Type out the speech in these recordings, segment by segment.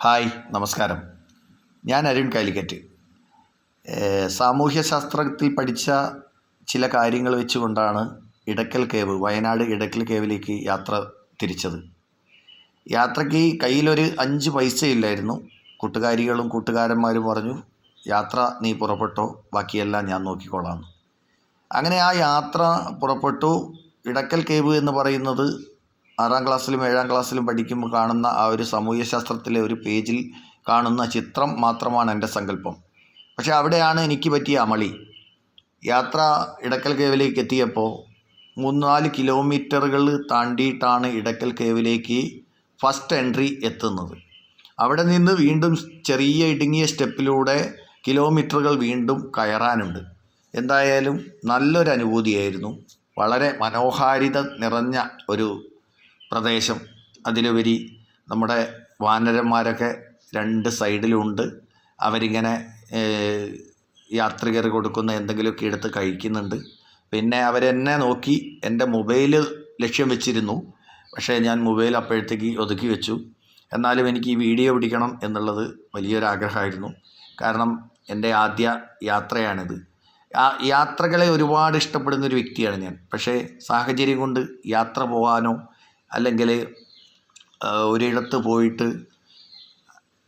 Hi നമസ്കാരം. ഞാൻ അരുൺ കാലിക്കറ്റ്. സാമൂഹ്യശാസ്ത്രത്തിൽ പഠിച്ച ചില കാര്യങ്ങൾ വെച്ചുകൊണ്ടാണ് ഇടക്കൽ കേവ് വയനാട് ഇടക്കൽ കേവിലേക്ക് യാത്ര തിരിച്ചത്. യാത്രയ്ക്ക് കയ്യിലൊരു അഞ്ച് പൈസ ഇല്ലായിരുന്നു കൂട്ടുകാരികളും കൂട്ടുകാരന്മാരും പറഞ്ഞു യാത്ര നീ പുറപ്പെട്ടോ? ബാക്കിയെല്ലാം ഞാൻ നോക്കിക്കോളാം. അങ്ങനെ ആ യാത്ര പുറപ്പെട്ടു. ഇടക്കൽ കേവ് എന്ന് പറയുന്നത് ആറാം ക്ലാസ്സിലും ഏഴാം ക്ലാസ്സിലും പഠിക്കുമ്പോൾ കാണുന്ന ആ ഒരു സാമൂഹ്യശാസ്ത്രത്തിലെ ഒരു പേജിൽ കാണുന്ന ചിത്രം മാത്രമാണ് എന്റെ സങ്കല്പം. പക്ഷേ അവിടെയാണ് എനിക്ക് പറ്റിയ അമളി. യാത്ര ഇടക്കൽ കേവിലേക്ക് എത്തിയപ്പോൾ മൂന്നാൽ കിലോമീറ്ററുകൾ താണ്ടിയിട്ടാണ് ഇടക്കൽ കേവിലേക്ക് ഫസ്റ്റ് എൻട്രി എത്തുന്നത്. അവിടെ നിന്ന് വീണ്ടും ചെറിയ ഇടുങ്ങിയ സ്റ്റെപ്പിലൂടെ കിലോമീറ്ററുകൾ വീണ്ടും കയറാനുണ്ട്. എന്തായാലും നല്ലൊരു അനുഭൂതിയായിരുന്നു. വളരെ മനോഹാരിത നിറഞ്ഞ ഒരു പ്രദേശം. അതിലുപരി നമ്മുടെ വാനരന്മാരൊക്കെ രണ്ട് സൈഡിലുണ്ട്. അവരിങ്ങനെ യാത്രികർ കൊടുക്കുന്ന എന്തെങ്കിലുമൊക്കെ എടുത്ത് കഴിക്കുന്നുണ്ട്. പിന്നെ അവരെന്നെ നോക്കി എന്റെ മൊബൈൽ ലക്ഷ്യം വെച്ചിരുന്നു. പക്ഷേ ഞാൻ മൊബൈൽ അപ്പോഴത്തേക്ക് ഒതുക്കി വെച്ചു. എന്നാലും എനിക്ക് ഈ വീഡിയോ പിടിക്കണം എന്നുള്ളത് വലിയൊരാഗ്രഹമായിരുന്നു. കാരണം എന്റെ ആദ്യ യാത്രയാണിത്. യാത്രകളെ ഒരുപാട് ഇഷ്ടപ്പെടുന്ന ഒരു വ്യക്തിയാണ് ഞാൻ. പക്ഷേ സാഹചര്യം കൊണ്ട് യാത്ര പോകാനോ അല്ലെങ്കിൽ ഒരിടത്ത് പോയിട്ട്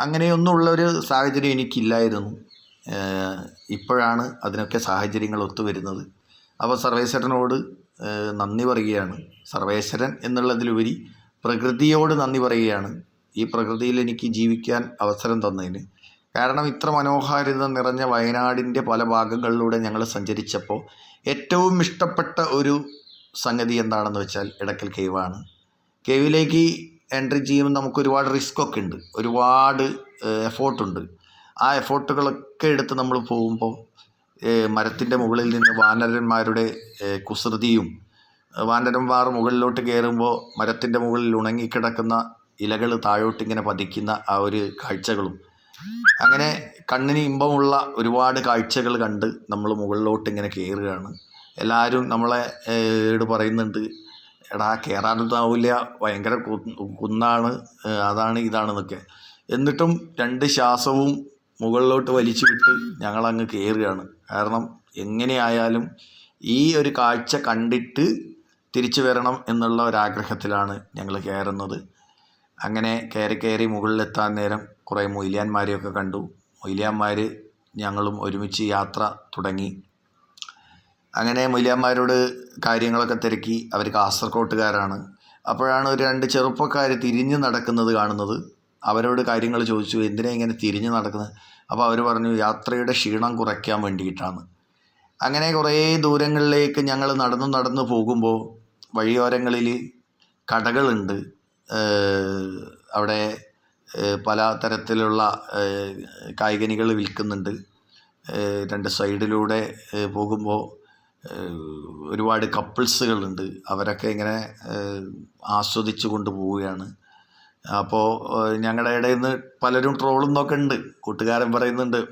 അങ്ങനെയൊന്നുമുള്ളൊരു സാഹചര്യം എനിക്കില്ലായിരുന്നു. ഇപ്പോഴാണ് അതിനൊക്കെ സാഹചര്യങ്ങൾ ഒത്തുവരുന്നത് അപ്പോൾ സർവേശ്വരനോട് നന്ദി പറയുകയാണ്. സർവേശ്വരൻ എന്നുള്ളതിലുപരി പ്രകൃതിയോട് നന്ദി പറയുകയാണ്. ഈ പ്രകൃതിയിൽ എനിക്ക് ജീവിക്കാൻ അവസരം തന്നതിന്. കാരണം ഇത്ര മനോഹാരിത നിറഞ്ഞ വയനാടിന്റെ പല ഭാഗങ്ങളിലൂടെ ഞങ്ങൾ സഞ്ചരിച്ചപ്പോൾ ഏറ്റവും ഇഷ്ടപ്പെട്ട ഒരു സംഗതി എന്താണെന്ന് വെച്ചാൽ ഇടക്കൽ കേവാണ്. കേവിലേക്ക് എൻട്രി ചെയ്യുമ്പോൾ നമുക്ക് ഒരുപാട് റിസ്ക് ഒക്കെ ഉണ്ട്. ഒരുപാട് എഫോർട്ടുണ്ട് ആ എഫോർട്ടുകളൊക്കെ എടുത്ത് നമ്മൾ പോകുമ്പോൾ മരത്തിന്റെ മുകളിൽ നിന്ന് വാനരന്മാരുടെ കുസൃതിയും വാനരന്മാർ മുകളിലോട്ട് കയറുമ്പോൾ മരത്തിന്റെ മുകളിൽ ഉണങ്ങിക്കിടക്കുന്ന ഇലകൾ താഴോട്ടിങ്ങനെ പതിക്കുന്ന ആ ഒരു കാഴ്ചകളും. അങ്ങനെ കണ്ണിന് ഇമ്പമുള്ള ഒരുപാട് കാഴ്ചകൾ കണ്ട് നമ്മൾ മുകളിലോട്ട് ഇങ്ങനെ കയറുകയാണ്. എല്ലാവരും നമ്മളെ പറയുന്നുണ്ട് എടാ കയറാനൊന്നും ആവില്ല ഭയങ്കര കുന്നാണ്. അതാണ് ഇതാണെന്നൊക്കെ. എന്നിട്ടും രണ്ട് ശ്വാസവും മുകളിലോട്ട് വലിച്ചു വിട്ട് ഞങ്ങളങ്ങ് കയറുകയാണ് കാരണം എങ്ങനെയായാലും ഈ ഒരു കാഴ്ച കണ്ടിട്ട് തിരിച്ചു വരണം എന്നുള്ള ഒരാഗ്രഹത്തിലാണ് ഞങ്ങൾ കയറുന്നത്. അങ്ങനെ കയറി കയറി മുകളിലെത്താൻ നേരം കുറേ മൊയ്ലിയാന്മാരെയൊക്കെ കണ്ടു. മൊയ്ലിയാന്മാർ ഞങ്ങളും ഒരുമിച്ച് യാത്ര തുടങ്ങി. അങ്ങനെ മൊയ്ലിയാന്മാരോട് കാര്യങ്ങളൊക്കെ തിരക്കി. അവർ കാസർകോട്ടുകാരാണ്. അപ്പോഴാണ് ഒരു രണ്ട് ചെറുപ്പക്കാർ തിരിഞ്ഞ് നടക്കുന്നത് കാണുന്നത്. അവരോട് കാര്യങ്ങൾ ചോദിച്ചു എന്തിനാ ഇങ്ങനെ തിരിഞ്ഞ് നടക്കുന്നത്? അപ്പോൾ അവർ പറഞ്ഞു യാത്രയുടെ ക്ഷീണം കുറയ്ക്കാൻ വേണ്ടിയിട്ടാണ്. അങ്ങനെ കുറേ ദൂരങ്ങളിലേക്ക് ഞങ്ങൾ നടന്നു നടന്നു പോകുമ്പോൾ വഴിയോരങ്ങളിൽ കടകളുണ്ട്. അവിടെ പല തരത്തിലുള്ള കായികനികൾ വിൽക്കുന്നുണ്ട്. രണ്ട് സൈഡിലൂടെ പോകുമ്പോൾ ഒരുപാട് കപ്പിൾസുകളുണ്ട്. അവരൊക്കെ ഇങ്ങനെ ആസ്വദിച്ചു കൊണ്ട് പോവുകയാണ്. അപ്പോൾ ഞങ്ങളുടെ ഇടയിൽ നിന്ന് പലരും ട്രോളുന്നൊക്കെ ഉണ്ട്. കൂട്ടുകാരൻ പറയുന്നുണ്ട്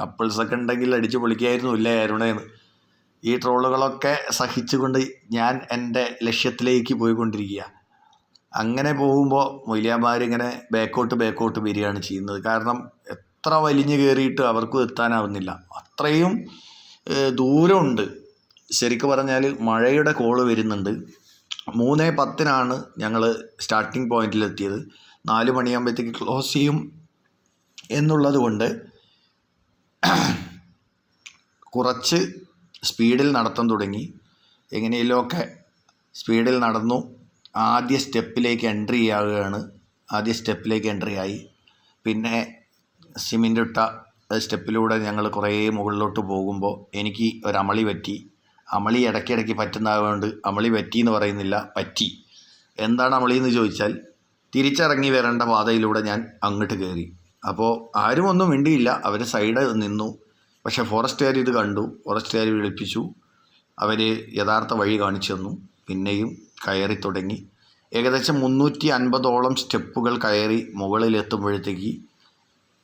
കപ്പിൾസൊക്കെ ഉണ്ടെങ്കിൽ അടിച്ച് പൊളിക്കായിരുന്നു ഇല്ലേ അരുണേന്ന്. ഈ ട്രോളുകളൊക്കെ സഹിച്ചുകൊണ്ട് ഞാൻ എന്റെ ലക്ഷ്യത്തിലേക്ക് പോയിക്കൊണ്ടിരിക്കുക. അങ്ങനെ പോകുമ്പോൾ മൊയ്ലിയാമാരിങ്ങനെ ബാക്കോട്ട് ബാക്കോട്ട് വരികയാണ് ചെയ്യുന്നത്. കാരണം എത്ര വലിഞ്ഞു കയറിയിട്ട് അവർക്കും എത്താനാവുന്നില്ല. അത്രയും ദൂരമുണ്ട്. ശരിക്കും പറഞ്ഞാൽ മഴയുടെ കോൾ വരുന്നുണ്ട്. മൂന്ന് പത്തിനാണ് ഞങ്ങൾ സ്റ്റാർട്ടിംഗ് പോയിന്റിലെത്തിയത് നാല് മണിയാകുമ്പോഴത്തേക്ക് ക്ലോസ് ചെയ്യും എന്നുള്ളത് കൊണ്ട് കുറച്ച് സ്പീഡിൽ നടത്താൻ തുടങ്ങി. എങ്ങനെയെങ്കിലുമൊക്കെ സ്പീഡിൽ നടന്നു. ആദ്യ സ്റ്റെപ്പിലേക്ക് എൻട്രി ആവുകയാണ്. ആദ്യ സ്റ്റെപ്പിലേക്ക് എൻട്രി ആയി. പിന്നെ സിമെന്റ് ഇട്ട സ്റ്റെപ്പിലൂടെ ഞങ്ങൾ കുറേ മുകളിലോട്ട് പോകുമ്പോൾ എനിക്ക് ഒരു അമളി പറ്റി. അമളി ഇടയ്ക്കിടയ്ക്ക് പറ്റുന്നതുകൊണ്ട് അമളി പറ്റി എന്ന് പറയുന്നില്ല പറ്റി. എന്താണ് അമളി എന്ന് ചോദിച്ചാൽ തിരിച്ചിറങ്ങി വരേണ്ട പാതയിലൂടെ ഞാൻ അങ്ങോട്ട് കയറി. അപ്പോൾ ആരും ഒന്നും മിണ്ടിയില്ല അവർ സൈഡ് നിന്നു. പക്ഷേ ഫോറസ്റ്റുകാർ ഇത് കണ്ടു ഫോറസ്റ്റുകാർ വിളിപ്പിച്ചു അവർ യഥാർത്ഥ വഴി കാണിച്ചു തന്നു. പിന്നെയും കയറി തുടങ്ങി. ഏകദേശം മുന്നൂറ്റി അൻപതോളം സ്റ്റെപ്പുകൾ കയറി മുകളിലെത്തുമ്പോഴത്തേക്ക്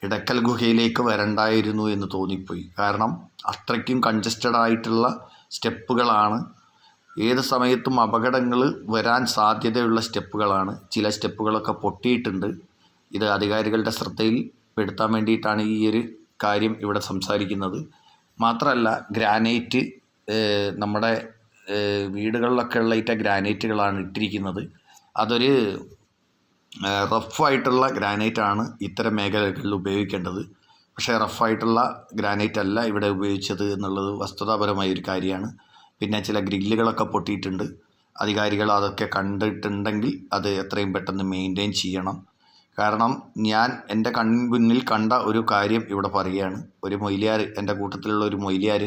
ഇടക്കൽ ഗുഹയിലേക്ക് വരണ്ടായിരുന്നു എന്ന് തോന്നിപ്പോയി. കാരണം അത്രയ്ക്കും കൺജസ്റ്റഡ് ആയിട്ടുള്ള സ്റ്റെപ്പുകളാണ്. ഏത് സമയത്തും അപകടങ്ങൾ വരാൻ സാധ്യതയുള്ള സ്റ്റെപ്പുകളാണ്. ചില സ്റ്റെപ്പുകളൊക്കെ പൊട്ടിയിട്ടുണ്ട്. ഇത് അധികാരികളുടെ ശ്രദ്ധയിൽ പെടുത്താൻ വേണ്ടിയിട്ടാണ് ഈ ഒരു കാര്യം ഇവിടെ സംസാരിക്കുന്നത്. മാത്രമല്ല ഗ്രാനൈറ്റ് നമ്മുടെ വീടുകളിലൊക്കെ ഉള്ള ഇറ്റ ഗ്രാനൈറ്റുകളാണ് ഇട്ടിരിക്കുന്നത്. അതൊരു റഫായിട്ടുള്ള ഗ്രാനൈറ്റാണ് ഇത്തരം മേഖലകളിൽ ഉപയോഗിക്കേണ്ടത്. പക്ഷേ റഫായിട്ടുള്ള ഗ്രാനൈറ്റ് അല്ല ഇവിടെ ഉപയോഗിച്ചത് എന്നുള്ളത് വസ്തുതാപരമായ ഒരു കാര്യമാണ്. പിന്നെ ചില ഗ്രില്ലുകളൊക്കെ പൊട്ടിയിട്ടുണ്ട്. അധികാരികൾ അതൊക്കെ കണ്ടിട്ടുണ്ടെങ്കിൽ അത് എത്രയും പെട്ടെന്ന് മെയിന്റെയിൻ ചെയ്യണം. കാരണം ഞാൻ എന്റെ കൺമുന്നിൽ കണ്ട ഒരു കാര്യം ഇവിടെ പറയുകയാണ്. ഒരു മൊയിലിയാർ എന്റെ കൂട്ടത്തിലുള്ള ഒരു മൊയിലിയാർ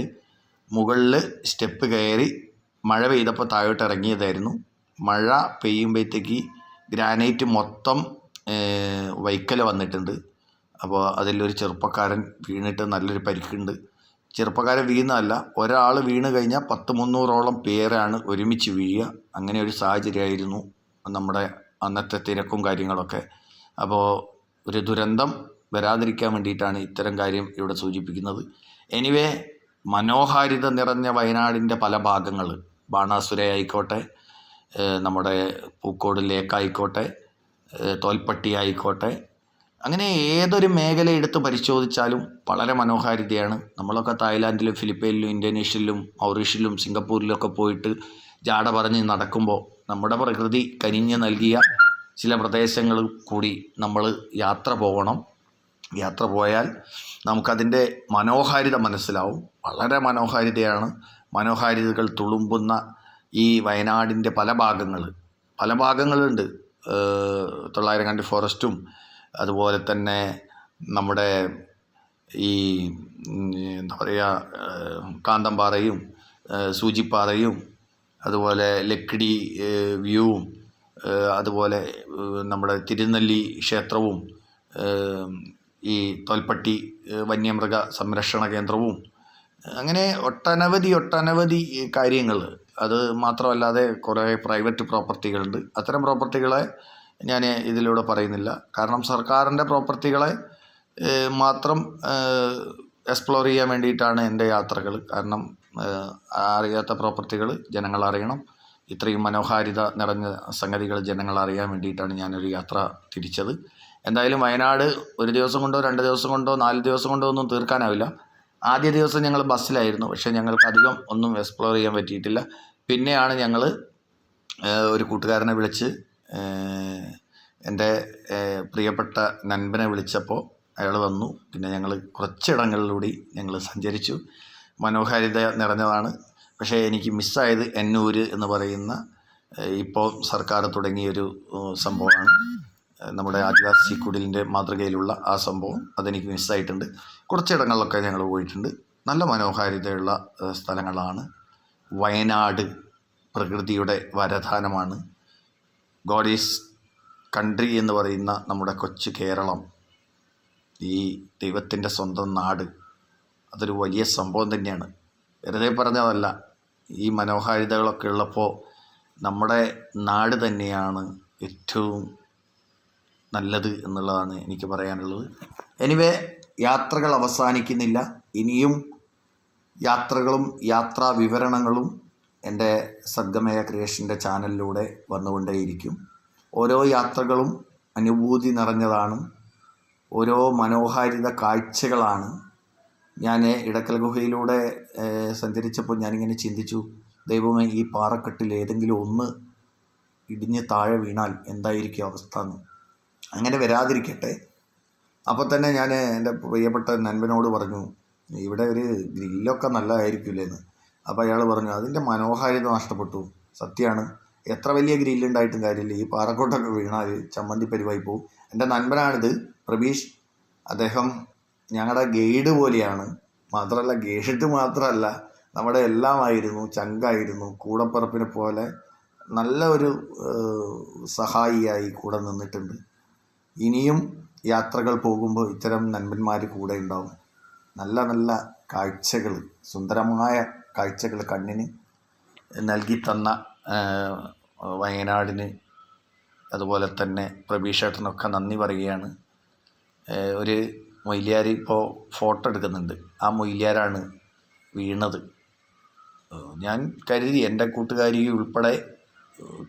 മുകളിൽ സ്റ്റെപ്പ് കയറി മഴ പെയ്തപ്പോൾ താഴോട്ട് ഇറങ്ങിയതായിരുന്നു. മഴ പെയ്യുമ്പോഴത്തേക്ക് ഗ്രാനൈറ്റ് മൊത്തം വൈക്കല വന്നിട്ടുണ്ട്. അപ്പോൾ അതിലൊരു ചെറുപ്പക്കാരൻ വീണിട്ട് നല്ലൊരു പരിക്കുണ്ട്. ചെറുപ്പക്കാരൻ വീഴുന്നതല്ല ഒരാൾ വീണ് കഴിഞ്ഞാൽ പത്ത് മുന്നൂറോളം പേരാണ് ഒരുമിച്ച് വീഴുക. അങ്ങനെ ഒരു സാഹചര്യമായിരുന്നു നമ്മുടെ അന്നത്തെ തിരക്കും കാര്യങ്ങളൊക്കെ. അപ്പോൾ ഒരു ദുരന്തം വരാതിരിക്കാൻ വേണ്ടിയിട്ടാണ് ഇത്തരം കാര്യം ഇവിടെ സൂചിപ്പിക്കുന്നത്. എനിവേ മനോഹാരിത നിറഞ്ഞ വയനാടിന്റെ പല ഭാഗങ്ങൾ. ബാണാസുര ആയിക്കോട്ടെ നമ്മുടെ പൂക്കോട് ലേക്കായിക്കോട്ടെ തോൽപ്പട്ടി ആയിക്കോട്ടെ അങ്ങനെ ഏതൊരു മേഖല എടുത്ത് പരിശോധിച്ചാലും വളരെ മനോഹാരിതയാണ്. നമ്മളൊക്കെ തായ്ലാൻഡിലും ഫിലിപ്പൈനിലും ഇന്തോനേഷ്യയിലും മൗറീഷ്യയിലും സിംഗപ്പൂരിലൊക്കെ പോയിട്ട് ജാട പറഞ്ഞ് നടക്കുമ്പോൾ നമ്മുടെ പ്രകൃതി കനിഞ്ഞ് നൽകിയ ചില പ്രദേശങ്ങൾ കൂടി നമ്മൾ യാത്ര പോകണം. യാത്ര പോയാൽ നമുക്കതിന്റെ മനോഹാരിത മനസ്സിലാവും. വളരെ മനോഹാരിതയാണ്. മനോഹാരിതകൾ തുളുമ്പുന്ന ഈ വയനാടിന്റെ പല ഭാഗങ്ങൾ. പല ഭാഗങ്ങളുണ്ട്. തൊള്ളായിരം കണ്ടി ഫോറസ്റ്റും അതുപോലെ തന്നെ നമ്മുടെ ഈ എന്താ പറയുക കാന്തംപാറയും സൂചിപ്പാറയും അതുപോലെ ലക്കിടി വ്യൂവും അതുപോലെ നമ്മുടെ തിരുനെല്ലി ക്ഷേത്രവും ഈ തോൽപ്പട്ടി വന്യമൃഗ സംരക്ഷണ കേന്ദ്രവും അങ്ങനെ ഒട്ടനവധി ഒട്ടനവധി കാര്യങ്ങൾ. അത് മാത്രമല്ലാതെ കുറേ പ്രൈവറ്റ് പ്രോപ്പർട്ടികളുണ്ട്. അത്തരം പ്രോപ്പർട്ടികളെ ഞാൻ ഇതിലൂടെ പറയുന്നില്ല. കാരണം സർക്കാരിന്റെ പ്രോപ്പർട്ടികളെ മാത്രം എക്സ്പ്ലോർ ചെയ്യാൻ വേണ്ടിയിട്ടാണ് എന്റെ യാത്രകൾ കാരണം അറിയാത്ത പ്രോപ്പർട്ടികൾ ജനങ്ങൾ അറിയണം. ഇത്രയും മനോഹാരിത നിറഞ്ഞ സംഗതികൾ ജനങ്ങൾ അറിയാൻ വേണ്ടിയിട്ടാണ് ഞാനൊരു യാത്ര തിരിച്ചത്. എന്തായാലും വയനാട് ഒരു ദിവസം കൊണ്ടോ രണ്ട് ദിവസം കൊണ്ടോ നാല് ദിവസം കൊണ്ടോ ഒന്നും തീർക്കാനാവില്ല. ആദ്യ ദിവസം ഞങ്ങൾ ബസ്സിലായിരുന്നു. പക്ഷേ ഞങ്ങൾക്ക് അധികം ഒന്നും എക്സ്പ്ലോർ ചെയ്യാൻ പറ്റിയിട്ടില്ല. പിന്നെയാണ് ഞങ്ങൾ ഒരു കൂട്ടുകാരനെ വിളിച്ച് എന്റെ പ്രിയപ്പെട്ട നൻപനെ വിളിച്ചപ്പോൾ അയാൾ വന്നു. പിന്നെ ഞങ്ങൾ കുറച്ചിടങ്ങളിലൂടെ ഞങ്ങൾ സഞ്ചരിച്ചു. മനോഹാരിത നിറഞ്ഞതാണ്. പക്ഷേ എനിക്ക് മിസ്സായത് എന്നൂര് എന്ന് പറയുന്ന ഇപ്പോൾ സർക്കാർ തുടങ്ങിയൊരു സംഭവമാണ്. നമ്മുടെ ആദിവാസി കുടിലിന്റെ മാതൃകയിലുള്ള ആ സംഭവം അതെനിക്ക് മിസ്സായിട്ടുണ്ട്. കുറച്ചിടങ്ങളിലൊക്കെ ഞങ്ങൾ പോയിട്ടുണ്ട്. നല്ല മനോഹാരിതയുള്ള സ്ഥലങ്ങളാണ്. വയനാട് പ്രകൃതിയുടെ വരദാനമാണ് ഗോഡ് ഈസ് കൺട്രി എന്ന് പറയുന്ന നമ്മുടെ കൊച്ചു കേരളം ഈ ദൈവത്തിന്റെ സ്വന്തം നാട് അതൊരു വലിയ സംഭവം തന്നെയാണ്. വെറുതെ പറഞ്ഞതല്ല ഈ മനോഹാരിതകളൊക്കെ ഉള്ളപ്പോൾ നമ്മുടെ നാട് തന്നെയാണ് ഏറ്റവും നല്ലത് എന്നുള്ളതാണ് എനിക്ക് പറയാനുള്ളത്. എനിവേ യാത്രകൾ അവസാനിക്കുന്നില്ല. ഇനിയും യാത്രകളും യാത്രാ വിവരണങ്ങളും എന്റെ സദ്ഗമയ ക്രിയേഷന്റെ ചാനലിലൂടെ വന്നുകൊണ്ടേയിരിക്കും. ഓരോ യാത്രകളും അനുഭൂതി നിറഞ്ഞതാണ്. ഓരോ മനോഹാരിത കാഴ്ചകളാണ്. ഞാൻ ഇടക്കൽ ഗുഹയിലൂടെ സഞ്ചരിച്ചപ്പോൾ ഞാനിങ്ങനെ ചിന്തിച്ചു ദൈവമേ ഈ പാറക്കെട്ടിൽ ഏതെങ്കിലും ഒന്ന് ഇടിഞ്ഞ് താഴെ വീണാൽ എന്തായിരിക്കും അവസ്ഥ എന്ന്. അങ്ങനെ വരാതിരിക്കട്ടെ. അപ്പോൾ തന്നെ ഞാൻ എന്റെ പ്രിയപ്പെട്ട നൻപനോട് പറഞ്ഞു ഇവിടെ ഒരു ഗ്രില്ലൊക്കെ നല്ലതായിരിക്കില്ലേന്ന് അപ്പോൾ അയാൾ പറഞ്ഞു അതിന്റെ മനോഹാരിത നഷ്ടപ്പെട്ടു. സത്യമാണ് എത്ര വലിയ ഗ്രില്ലുണ്ടായിട്ടും കാര്യമില്ല. ഈ പാറക്കോട്ടൊക്കെ വീണാൽ ചമ്മന്തി പരിവായി പോവും. എന്റെ നൻപനാണിത് പ്രബീഷ് അദ്ദേഹം ഞങ്ങളുടെ ഗൈഡ് പോലെയാണ്. മാത്രമല്ല ഗൈഡ് മാത്രമല്ല നമ്മുടെ എല്ലാമായിരുന്നു ചങ്കായിരുന്നു. കൂടപ്പറപ്പിനെ പോലെ നല്ല ഒരു സഹായിയായി കൂടെ നിന്നിട്ടുണ്ട്. ഇനിയും യാത്രകൾ പോകുമ്പോൾ ഇത്തരം നൻപന്മാർ കൂടെ ഉണ്ടാവും. നല്ല നല്ല കാഴ്ചകൾ സുന്ദരമായ കാഴ്ചകൾ കണ്ണിന് നൽകി തന്ന വയനാടിന് അതുപോലെ തന്നെ പ്രഭീഷേട്ടനൊക്കെ നന്ദി പറയുകയാണ്. ഒരു മൊയ്ലിയാർ ഇപ്പോൾ ഫോട്ടോ എടുക്കുന്നുണ്ട്. ആ മൊയ്ലിയാരാണ് വീണത്. ഞാൻ കരുതി എന്റെ കൂട്ടുകാരി ഉൾപ്പെടെ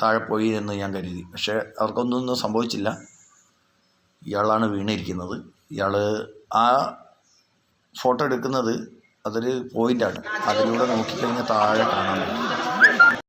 താഴെ പോയി എന്ന് ഞാൻ കരുതി. പക്ഷേ അവർക്കൊന്നും സംഭവിച്ചില്ല. ഇയാളാണ് വീണിരിക്കുന്നത്. ഇയാൾ ആ ഫോട്ടോ എടുക്കുന്നത് അതൊരു പോയിന്റാണ് അതിലൂടെ നോക്കിക്കഴിഞ്ഞാൽ താഴെ കാണാൻ പറ്റും.